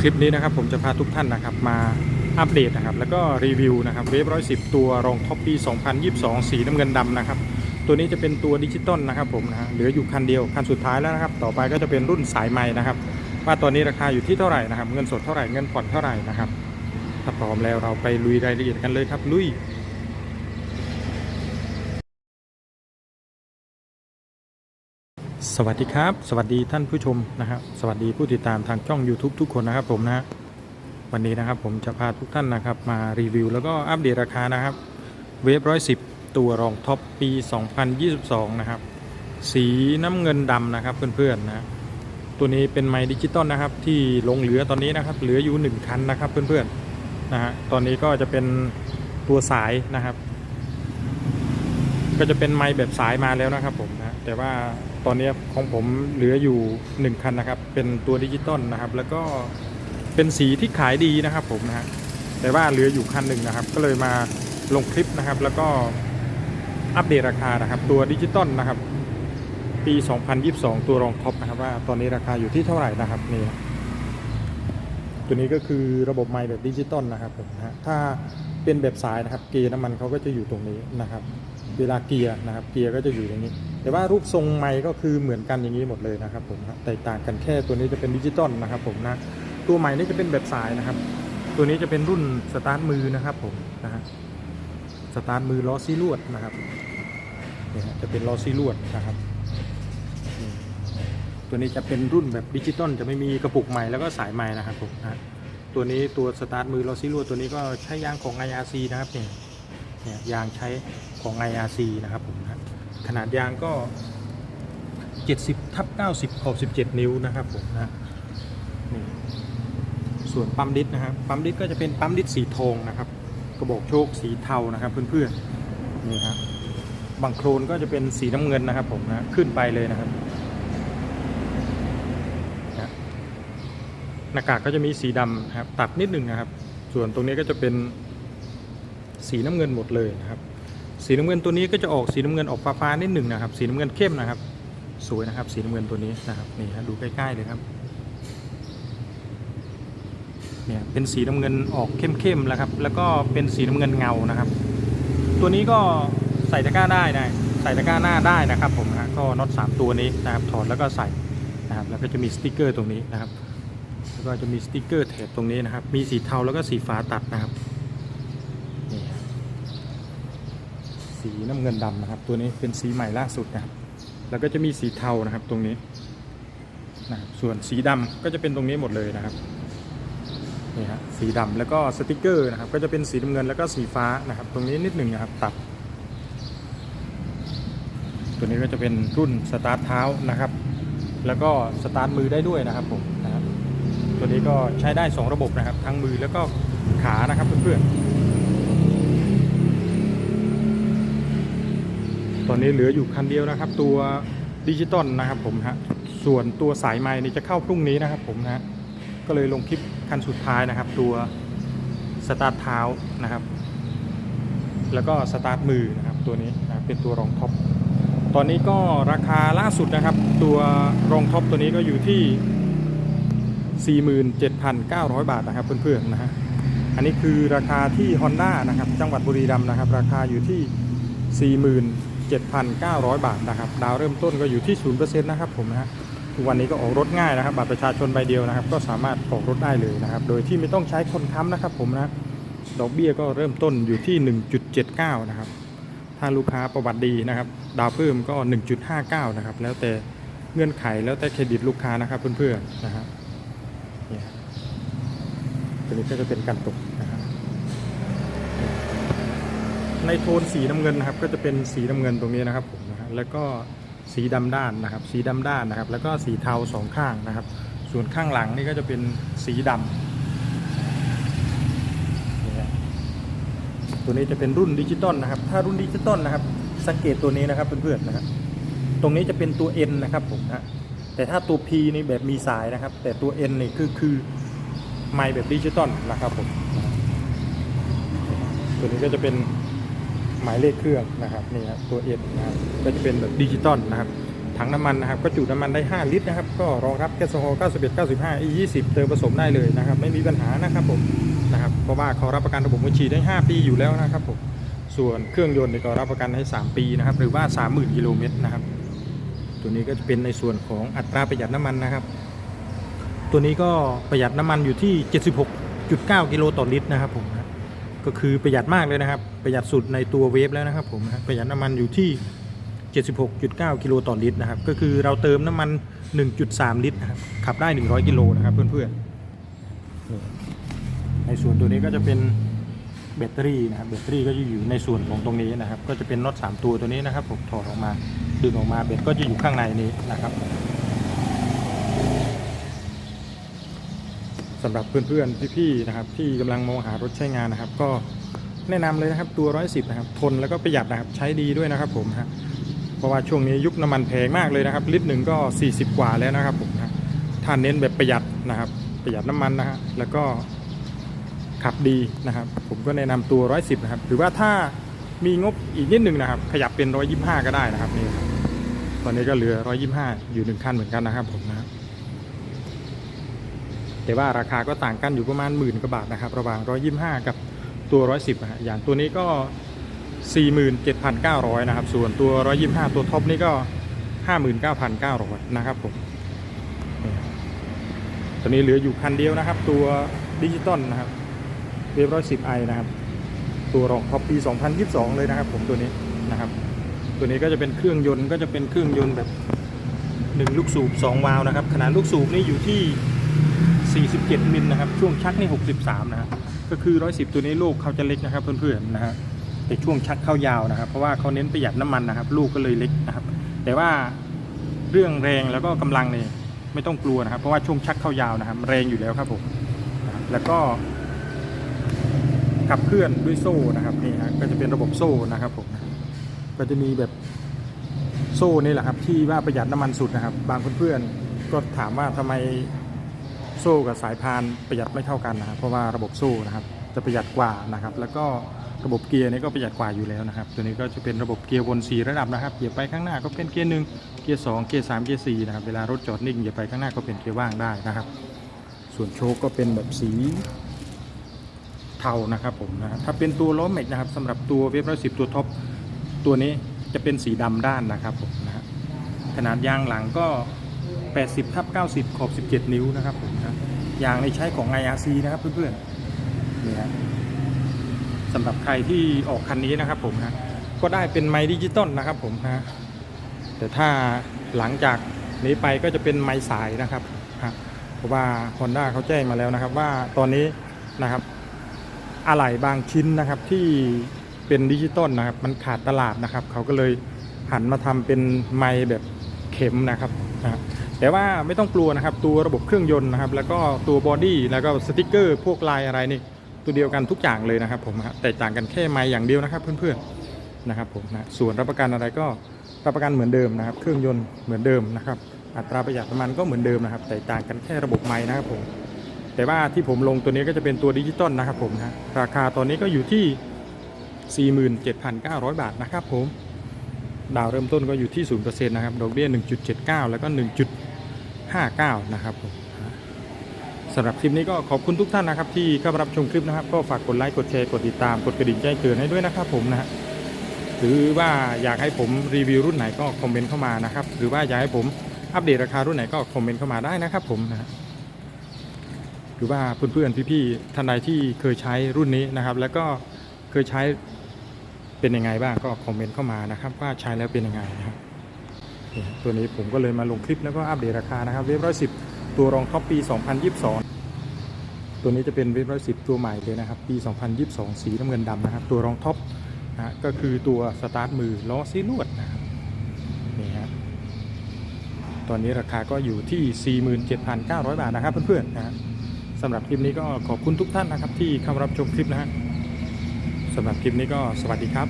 คลิปนี้นะครับผมจะพาทุกท่านนะครับมาอัปเดตนะครับแล้วก็รีวิวนะครับเวฟร้อยสิบตัวรองท็อปปี 2022 สีน้ำเงินดำนะครับ ตัวนี้จะเป็นตัวดิจิตอลนะครับผมนะฮะเหลืออยู่คันเดียวคันสุดท้ายแล้วนะครับ ต่อไปก็จะเป็นรุ่นสายใหม่นะครับ ว่าตอนนี้ราคาอยู่ที่เท่าไหร่นะครับ เงินสดเท่าไหร่เงินผ่อนเท่าไหร่นะครับถ้าพร้อมแล้วเราไปลุยรายละเอียดกันเลยครับลุย สวัสดีครับ สวัสดีท่านผู้ชมนะครับสวัสดีผู้ติดตามทางช่อง YouTube ทุกคนนะครับผมนะฮะวันนี้นะครับผมจะพาทุกท่านนะครับมารีวิว แล้วก็อัปเดตราคานะครับ เวฟร้อยสิบตัวรองท็อปปี 2022 นะครับ สีน้ำเงินดำนะครับเพื่อนๆนะตัวนี้เป็นไมค์ดิจิตอลนะครับ ที่ลงเหลือตอนนี้นะครับ เหลืออยู่ 1 คันนะครับเพื่อนๆนะฮะตอนนี้ก็จะเป็นตัวสายนะครับ ก็จะเป็นไมค์แบบสายมาแล้วนะครับผมนะแต่ว่าตอนนี้ของผมเหลืออยู่ 1 คันนะครับ เป็นตัวดิจิตอลนะครับ แล้วก็เป็นสีที่ขายดีนะครับผมนะฮะแต่ว่าเหลืออยู่คันหนึ่งนะครับ ก็เลยมาลงคลิปนะครับ แล้วก็อัปเดตราคานะครับ ตัวดิจิตอลนะครับ ปี 2022 ตัวรองท็อปนะครับว่าตอนนี้ราคาอยู่ที่เท่าไหร่นะครับนี่ตัวนี้ก็คือระบบไมค์แบบดิจิตอลนะครับผมนะฮะถ้าเป็นแบบสายนะครับ เกียร์น้ำมันเขาก็จะอยู่ตรงนี้นะครับ เวลาเกียร์นะครับ เกียร์ก็จะอยู่อย่างนี้ แต่ว่ารูปทรงไมค์ก็คือเหมือนกันอย่างนี้หมดเลยนะครับผมนะแตกต่างกันแค่ตัวนี้จะเป็นดิจิตอลนะครับผมนะ ตัวใหม่นี่จะเป็นแบบสายนะครับ ตัวนี้จะเป็นรุ่นสตาร์ทมือนะครับผมนะฮะ สตาร์ทมือล้อซีลวดนะครับนี่ฮะจะเป็นล้อซีลวดนะครับ ตัวนี้จะเป็นรุ่นแบบดิจิตอลจะไม่มีกระปุกใหม่แล้วก็สายใหม่นะครับผมนะตัวนี้ตัวสตาร์ทมือล้อซีลวดตัวนี้ก็ใช้ยางของ IRC นะครับเนี่ย เนี่ยยางใช้ของ IRC นะครับผมนะขนาดยางก็ 70ทับ90ขอบ17 นิ้วนะครับผมนะนี่ส่วนปั๊มดิสนะครับปั๊มดิสก็จะเป็นปั๊มดิสสีทองนะครับ กระบอกโชคสีเทานะครับเพื่อนๆนี่ครับบางโครนก็จะเป็นสีน้ำเงินนะครับผมนะขึ้นไปเลยนะครับหน้ากากก็จะมีสีดำครับตัดนิดหนึ่งนะครับ ส่วนตรงนี้ก็จะเป็น สีน้ำเงินหมดเลยนะครับ สีน้ำเงินตัวนี้ก็จะออกสีน้ำเงินออกฟ้าๆนิดหนึ่งนะครับ สีน้ำเงินเข้มนะครับ สวยนะครับ สีน้ำเงินตัวนี้นะครับนี่ฮะดูใกล้ๆเลยครับเนี่ยเป็นสีน้ำเงินออกเข้มๆแล้วครับ แล้วก็เป็นสีน้ำเงินเงานะครับ ตัวนี้ก็ใส่ตะกร้าได้นะใส่ตะกร้าหน้าได้นะครับ ผมนะก็น็อตสามตัวนี้นะครับ ถอดแล้วก็ใส่นะครับ แล้วก็จะมีสติกเกอร์ตรงนี้นะครับ แล้วก็จะมีสติกเกอร์แถบตรงนี้นะครับ มีสีเทาแล้วก็สีฟ้าตัดนะครับนี่ครับ สีน้ำเงินดำนะครับ ตัวนี้เป็นสีใหม่ล่าสุดนะครับ แล้วก็จะมีสีเทานะครับตรงนี้นะครับส่วนสีดำก็จะเป็นตรงนี้หมดเลยนะครับนี่ฮะสีดำแล้วก็สติกเกอร์นะครับ ก็จะเป็นสีน้ำเงินแล้วก็สีฟ้านะครับ ตรงนี้นิดหนึ่งนะครับตัด ตัวนี้ก็จะเป็นรุ่นสตาร์ทเท้านะครับ แล้วก็สตาร์ทมือได้ด้วยนะครับผมนะครับตัวนี้ก็ใช้ได้ 2 ระบบนะครับ ทั้งมือแล้วก็ขานะครับเพื่อนๆ ตอนนี้เหลืออยู่คันเดียวนะครับ ตัวดิจิตอลนะครับผมฮะส่วนตัวสายไม้นี่จะเข้าพรุ่งนี้นะครับผมนะฮะก็เลยลงคลิปคันสุดท้ายนะครับ ตัวสตาร์ทเท้านะครับ แล้วก็สตาร์ทมือนะครับตัวนี้นะเป็นตัวรองท็อปตอนนี้ก็ราคาล่าสุดนะครับ ตัวรองท็อปตัวนี้ก็อยู่ที่47,900 บาทนะครับเพื่อนๆนะฮะ อันนี้คือราคาที่ Honda นะครับ จังหวัดบุรีรัมย์นะครับ ราคาอยู่ที่ 7,900 บาทนะครับดาวเริ่มต้นก็อยู่ที่0%นะครับผมนะทุกวันนี้ก็ออกรถง่ายนะครับบัตรประชาชนใบเดียวนะครับ ก็สามารถออกรถได้เลยนะครับ โดยที่ไม่ต้องใช้คนค้ำนะครับผมนะดอกเบี้ยก็เริ่มต้นอยู่ที่ 1.79 นะครับ ถ้าลูกค้าประวัติดีนะครับ ดาวเพิ่มก็ 1.59 นะครับ แล้วแต่เงื่อนไขแล้วแต่เครดิตลูกค้านะครับเพื่อนๆนะฮะเนี่ยตัวนี้ก็จะเป็นการตกนะครับ ในโทนสีน้ำเงินนะครับ ก็จะเป็นสีน้ำเงินตรงนี้นะครับผมนะฮะแล้วก็สีดำด้านนะครับ สีดำด้านนะครับ แล้วก็สีเทาสองข้างนะครับ ส่วนข้างหลังนี่ก็จะเป็นสีดำนี่ฮะตัวนี้จะเป็นรุ่นดิจิตอลนะครับ ถ้ารุ่นดิจิตอลนะครับ สังเกตตัวนี้นะครับเพื่อนๆนะครับ ตรงนี้จะเป็นตัว N นะครับผมนะแต่ถ้าตัว P นี่แบบมีสายนะครับ แต่ตัว N นี่คือคือไมค์แบบดิจิตอลนะครับผมตัวนี้ก็จะเป็น หมายเลขเครื่องนะครับนี่ครับตัว N นะครับก็จะเป็นแบบดิจิตอลนะครับถังน้ำมันนะครับก็จุน้ำมันได้ 5 ลิตรนะครับ ก็รองรับแก๊สโซฮอล์91 95 E 20เติมผสมได้เลยนะครับ ไม่มีปัญหานะครับผมนะครับเพราะว่าเขารับประกันระบบบัญชีได้ 5 ปีอยู่แล้วนะครับผมส่วนเครื่องยนต์เนี่ยก็รับประกันให้ 3 ปีนะครับ หรือว่า 30,000 กิโลเมตรนะครับ ตัวนี้ก็จะเป็นในส่วนของอัตราประหยัดน้ำมันนะครับ ตัวนี้ก็ประหยัดน้ำมันอยู่ที่ 76.9 กิโลต่อลิตรนะครับผม ก็คือประหยัดมากเลยนะครับ ประหยัดสุดในตัวเวฟแล้วนะครับผมประหยัดน้ำมันอยู่ที่ 76.9 กิโลต่อลิตรนะครับ ก็คือเราเติมน้ำมัน 1.3 ลิตรนะครับขับได้ 100 กิโลนะครับเพื่อนๆในส่วนตัวนี้ก็จะเป็นแบตเตอรี่นะครับแบตเตอรี่ก็จะอยู่ในส่วนของตรงนี้นะครับ ก็จะเป็นน็อต3ตัวตัวนี้นะครับผมถอดออกมาดึงออกมาแบตก็จะอยู่ข้างในนี้นะครับ สำหรับเพื่อนๆพี่ๆนะครับ ที่กำลังมองหารถใช้งานนะครับ ก็แนะนำเลยนะครับตัว 110 นะครับ ทนแล้วก็ประหยัดนะครับใช้ดีด้วยนะครับผมฮะเพราะว่าช่วงนี้ยุคน้ำมันแพงมากเลยนะครับ ลิตรหนึ่งก็ 40 กว่าแล้วนะครับผมฮะถ้าเน้นแบบประหยัดนะครับ ประหยัดน้ำมันนะฮะแล้วก็ขับดีนะครับ ผมก็แนะนำตัว 110 นะครับ หรือว่าถ้ามีงบอีกนิดหนึ่งนะครับ ขยับเป็น 125 ก็ได้นะครับนี่ครับตอนนี้ก็เหลือ 125 อยู่หนึ่งคันเหมือนกันนะครับผมนะครับ แต่ว่าราคาก็ต่างกันอยู่ประมาณหมื่นกว่าบาทนะครับ ระหว่าง 125 กับตัว 110นะฮะอย่างตัวนี้ก็ 47,900 นะครับ ส่วนตัว 125 ตัวท็อปนี่ก็ 59,900 นะครับผมนี่ครับตัวนี้เหลืออยู่คันเดียวนะครับ ตัวดิจิตอลนะครับเวฟ 110i นะครับ ตัวรองท็อปปี 2022 เลยนะครับ ผมตัวนี้นะครับ ตัวนี้ก็จะเป็นเครื่องยนต์ก็จะเป็นเครื่องยนต์แบบ 1 ลูกสูบ 2 วาล์วนะครับ ขนาดลูกสูบนี่อยู่ที่ 47 มิลนะครับ ช่วงชักนี่ 63 นะครับก็คือ 110 ตัวนี้ลูกเขาจะเล็กนะครับเพื่อนๆนะฮะแต่ช่วงชักเข้ายาวนะครับ เพราะว่าเขาเน้นประหยัดน้ำมันนะครับ ลูกก็เลยเล็กนะครับ แต่ว่าเรื่องแรงแล้วก็กำลังเนี่ยไม่ต้องกลัวนะครับ เพราะว่าช่วงชักเข้ายาวนะครับ แรงอยู่แล้วครับผมแล้วก็ขับเคลื่อนด้วยโซ่นะครับนี่ฮะก็จะเป็นระบบโซ่นะครับผมก็จะมีแบบโซ่นี่แหละครับ ที่ว่าประหยัดน้ำมันสุดนะครับ บางเพื่อนๆก็ถามว่าทำไม โซ่กับสายพานประหยัดไม่เท่ากันนะครับเพราะว่าระบบโซ่นะครับจะประหยัดกว่านะครับ แล้วก็ระบบเกียร์นี่ก็ประหยัดกว่าอยู่แล้วนะครับ ตัวนี้ก็จะเป็นระบบเกียร์วน4ระดับนะครับเหยียบไปข้างหน้าก็เป็นเกียร์หนึ่งเกียร์สองเกียร์สามเกียร์สี่นะครับเวลารถจอดนิ่งเหยียบไปข้างหน้าก็เป็นเกียร์ว่างได้นะครับ ส่วนโชคก็เป็นแบบสีเทานะครับผมนะถ้าเป็นตัวล้อแม็กนะครับสำหรับตัวเวฟร้อยสิบตัวท็อปตัวนี้จะเป็นสีดำด้านนะครับผมนะขนาดยางหลังก็ 80ทับ90 ขอบ 17 นิ้วนะครับผมนะยางในใช้ของ IRC นะครับเพื่อนๆนี่ฮะสำหรับใครที่ออกคันนี้นะครับผมนะก็ได้เป็นไมดิจิตอลนะครับผมนะแต่ถ้าหลังจากนี้ไปก็จะเป็นไมสายนะครับฮะเพราะว่า Honda เขาแจ้งมาแล้วนะครับ ว่าตอนนี้นะครับอะไหล่บางชิ้นนะครับที่เป็นดิจิตอลนะครับ มันขาดตลาดนะครับ เขาก็เลยหันมาทำเป็นไม้แบบเข็มนะครับนะ แต่ว่าไม่ต้องกลัวนะครับตัวระบบเครื่องยนต์นะครับ แล้วก็ตัวบอดี้แล้วก็สติกเกอร์ พวกลายอะไรนี่ตัวเดียวกันทุกอย่างเลยนะครับผมแต่ต่างกันแค่ไม้อย่างเดียวนะครับเพื่อนๆนะครับผมนะส่วนรับประกันอะไรก็รับประกันเหมือนเดิมนะครับ เครื่องยนต์เหมือนเดิมนะครับ อัตราประหยัดน้ำมันก็เหมือนเดิมนะครับ แต่ต่างกันแค่ระบบไม้นะครับผมแต่ว่าที่ผมลงตัวนี้ก็จะเป็นตัวดิจิตอลนะครับผมนะราคาตอนนี้ก็อยู่ที่ 47,900 บาทนะครับผมดาวเริ่มต้นก็อยู่ที่ 0%นะครับ ดอกเบี้ย 1.79 แล้วก็ 59 นะครับผมสำหรับคลิปนี้ก็ขอบคุณทุกท่านนะครับ ที่เข้ามารับชมคลิปนะครับ ก็ฝากกดไลค์กดแชร์กดติดตามกดกระดิ่งแจ้งเตือนให้ด้วยนะครับผมนะฮะหรือว่าอยากให้ผมรีวิวรุ่นไหนก็คอมเมนต์เข้ามานะครับ หรือว่าอยากให้ผมอัปเดตราคารุ่นไหนก็คอมเมนต์เข้ามาได้นะครับผมนะฮะหรือว่าเพื่อนๆพี่ๆท่านใดที่เคยใช้รุ่นนี้นะครับ แล้วก็เคยใช้เป็นยังไงบ้างก็คอมเมนต์เข้ามานะครับ ว่าใช้แล้วเป็นยังไงนะครับ ตัวนี้ผมก็เลยมาลงคลิปแล้วก็อัปเดตราคานะครับเวฟร้อยสิบตัวรองท็อปปี 2022 ตัวนี้จะเป็นเวฟร้อยสิบตัวใหม่เลยนะครับ ปี 2022 สีน้ำเงินดำนะครับ ตัวรองท็อปนะก็คือตัวสตาร์ทมือล้อซีลวดนะครับนี่ฮะตอนนี้ราคาก็อยู่ที่ 47,900 บาทนะครับเพื่อนๆนะฮะสำหรับคลิปนี้ก็ขอบคุณทุกท่านนะครับที่เข้ามารับชมคลิปนะฮะสำหรับคลิปนี้ก็สวัสดีครับ